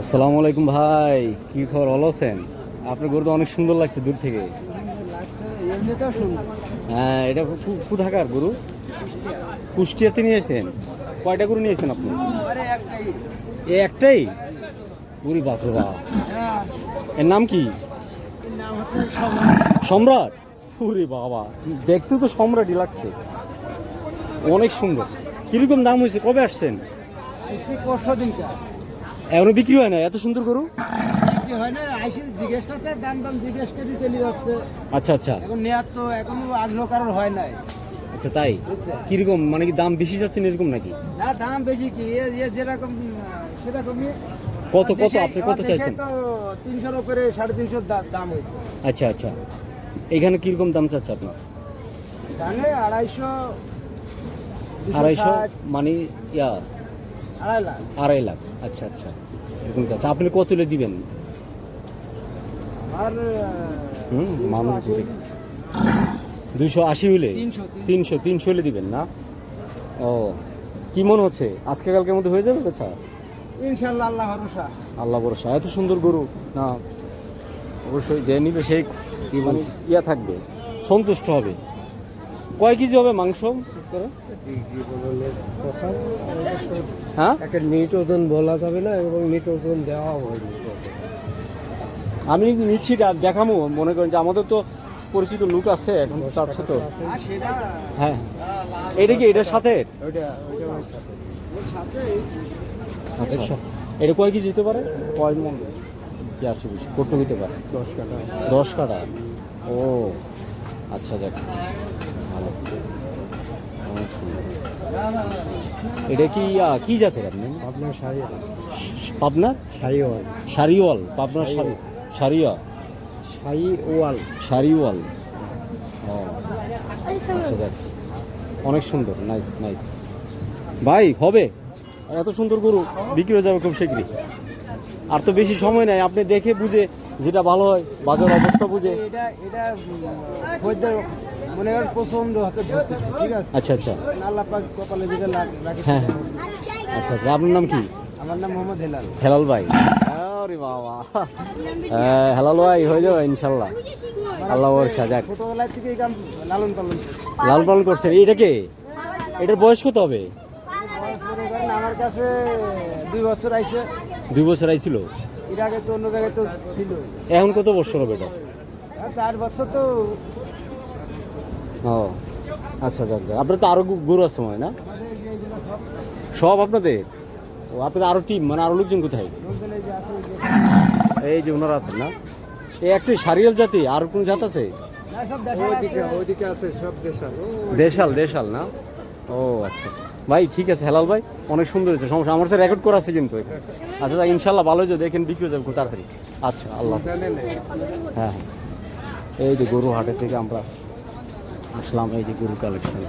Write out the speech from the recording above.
আসসালামু আলাইকুম ভাই, কি খবর? ভালো আছেন? আপনার গরু তো অনেক সুন্দর লাগছে দূর থেকে। হ্যাঁ এটা কোথাকার গরু? কুষ্টিয়াতে নিয়ে এসেছেন কয়টা গরু নিয়েছেন আপনি? এ একটাই? পুরি বাপরে বাপ। এর নাম কি? সম্রাট? পুরি বাবা, দেখতে তো সম্রাটই লাগছে। অনেক সুন্দর। কীরকম দাম হয়েছে? কবে আসছেন? এখনও বিক্রি হয় না? এত সুন্দর গরু? হয় না আইসি জিজ্ঞেস করছে দাম দাম জিজ্ঞেস করে চলে যাচ্ছে। আচ্ছা আচ্ছা। এখন তো এখনও আগ্রহ কারোর হয় নাই। আচ্ছা তাই? কীরকম? মানে কি দাম বেশি যাচ্ছেন এরকম নাকি? না দাম বেশি কি? যেরকম সেরকমই। কত কত? আপনি কত চাইছেন? তো তিনশোর উপরে সাড়ে তিনশোর দাম হয়েছে। আচ্ছা আচ্ছা। এখানে কীরকম দাম চাচ্ছে আপনার? ধানে আড়াইশো আড়াইশো মানে ইয়া? আড়াই লাখ। আড়াই লাখ। আচ্ছা আচ্ছা। এরকম চাচ্ছে আপনি কত তুলে দিবেন? আর হুম মানুষ দুইশো আশি হলে তিনশো তিনশো। হলে দিবেন না? ও কি মনে হচ্ছে? আজকে কালকের মধ্যে হয়ে যাবে বেচা ইনশাল্লাহ আল্লাহ ভরসা। আল্লাহ ভরসা। এত সুন্দর গরু। না অবশ্যই যে নিবে সেই মানে ইয়া থাকবে। সন্তুষ্ট হবে। কয় কেজি হবে মাংস? হ্যাঁ? একটা নিট ওজন বলা যাবে না এবং নিট ওজন দেওয়া হয়নি আমি নিচ্ছি দেখামো। মনে করেন যে আমাদের তো পরিচিত লোক আছে এখন চাচ্ছে তো। হ্যাঁ। এটা কি এটার সাথে? আচ্ছা। এটা কয় কেজি হতে পারে? কয় মন? কি আসে বেশি কত হতে পারে? দশ কাটা। দশ কাটা। ও। আচ্ছা দেখ। ভালো। এটা কি কি জাতের আপনি? আপনার শাড়ি পাবনার শাড়ি ওয়াল সারিওয়াল পাবনার শাড়ি ওয়াল সারিওয়াল। ও। আচ্ছা দেখ। অনেক সুন্দর নাইস নাইস ভাই হবে। এত সুন্দর গরু বিক্রি হয়ে যাবে খুব শীঘ্রই। আর তো বেশি সময় নাই আপনি দেখে বুঝে যেটা ভালো হয় বাজার অবস্থা বুঝে। এটা এটা মনে হচ্ছে ধরতেছে ঠিক আছে? আচ্ছা আচ্ছা। আল্লাহ পাক কপালে যেটা লাগ- হ্যাঁ হ্যাঁ। আচ্ছা আচ্ছা আপনার নাম কি? আমার নাম মোহাম্মদ হেলাল। হেলাল ভাই। আরে বাবা। হ্যাঁ হেলাল ভাই হয়ে যাবে ইনশাল্লাহ। আল্লাহ ভরসা যাক ছোটবেলায় থেকে এই কাম লালন পালন করছি। লাল পালন করছেন। এটাকে এটার বয়স কত হবে? করেন আমার কাছে দুই বছর আইছে। দুই বছর আইছিল। এর আগে তো অন্য জায়গায় তো ছিল। এখন কত বছর হবে এটা? চার বছর তো ও আচ্ছা যাক যাক আপনার তো আরও গু- গরু আছে মনে না? সব আপনাদের? ও আপনাদের আরও টিম মানে আরও লোকজন কোথায়? এই যে ওনারা আছেন না? এই একটি সারিয়াল জাতি আর কোন জাত আছে? না, দেশাল আছে। সব দেশাল। দেশাল দেশাল না? ও আচ্ছা আচ্ছা। ভাই ঠিক আছে হেলাল ভাই অনেক সুন্দর হয়েছে সমস্যা। আমার সাথে রেকর্ড করা আছে কিন্তু আচ্ছা যাক, ইনশাল্লাহ ভালো হয়েছে দেখেন বিক্রি হয়ে যাবে খুব তাড়াতাড়ি। আচ্ছা আল্লাহ হ্যাঁ হ্যাঁ। এই যে গরু হাটের থেকে আমরা আসলাম এই যে গরু কালেকশন